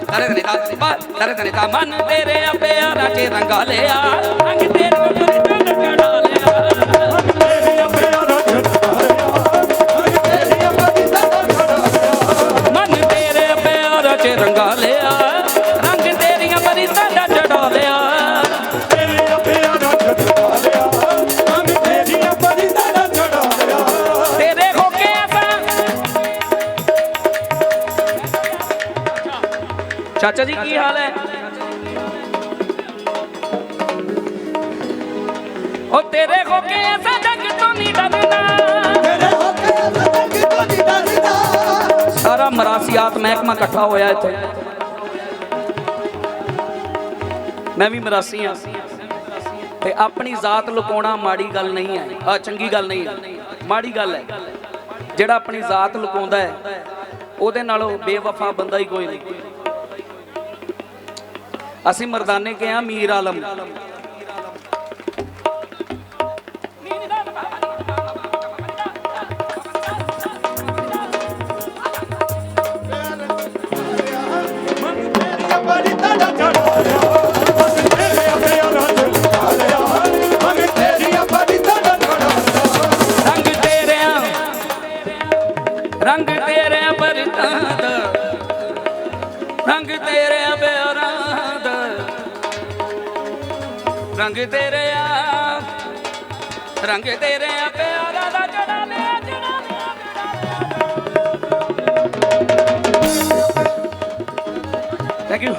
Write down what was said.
ਤਰੇ ਤਨੇ ਤਾ ਬਾ ਤਰੇ ਤਨੇ ਮਨ ਤੇਰੇ ਪਿਆਰਾਂ 'ਚ ਰੰਗਾ ਲਿਆ। ਚਾਚਾ ਜੀ ਕੀ ਹਾਲ ਹੈ? ਉਹ ਤੇਰੇ ਹੋ ਕੇ ਅਸਾਂ ਜੱਗ ਤੋਂ ਨਹੀਂ ਡਰਨਾ ਸਾਰਾ ਮਰਾਸੀਆਤ ਮਹਿਕਮਾ ਇਕੱਠਾ ਹੋਇਆ ਇੱਥੇ। ਮੈਂ ਵੀ ਮਰਾਸੀ ਆ ਤੇ ਆਪਣੀ ਜ਼ਾਤ ਲੁਕਾਉਣਾ ਮਾੜੀ ਗੱਲ ਨਹੀਂ ਹੈ। ਆ ਚੰਗੀ ਗੱਲ ਨਹੀਂ ਹੈ। ਮਾੜੀ ਗੱਲ ਹੈ। ਜਿਹੜਾ ਆਪਣੀ ਜ਼ਾਤ ਲੁਕਾਉਂਦਾ ਹੈ ਉਹਦੇ ਨਾਲੋਂ ਬੇਵਫਾ ਬੰਦਾ ਹੀ ਕੋਈ ਨਹੀਂ। ਅਸੀਂ ਮਰਦਾਨੇ ਕੇ ਆ ਮੀਰ ਆਲਮ। ਰੰਗ ਤੇਰਿਆਂ ਰੰਗ ਤੇਰਿਆਂ ਬਰਤਾਂ ਦਾ ਰੰਗ ਤੇਰਿਆਂ ਪਿਆਰਾਂ ਰੰਗ ਤੇਰਿਆਂ ਰੰਗ ਤੇਰਿਆਂ ਪਿਆਰਾਂ ਦਾ ਚੜਾ ਲਿਆ ਚੜਾ ਲਿਆ ਥੈਂਕ ਯੂ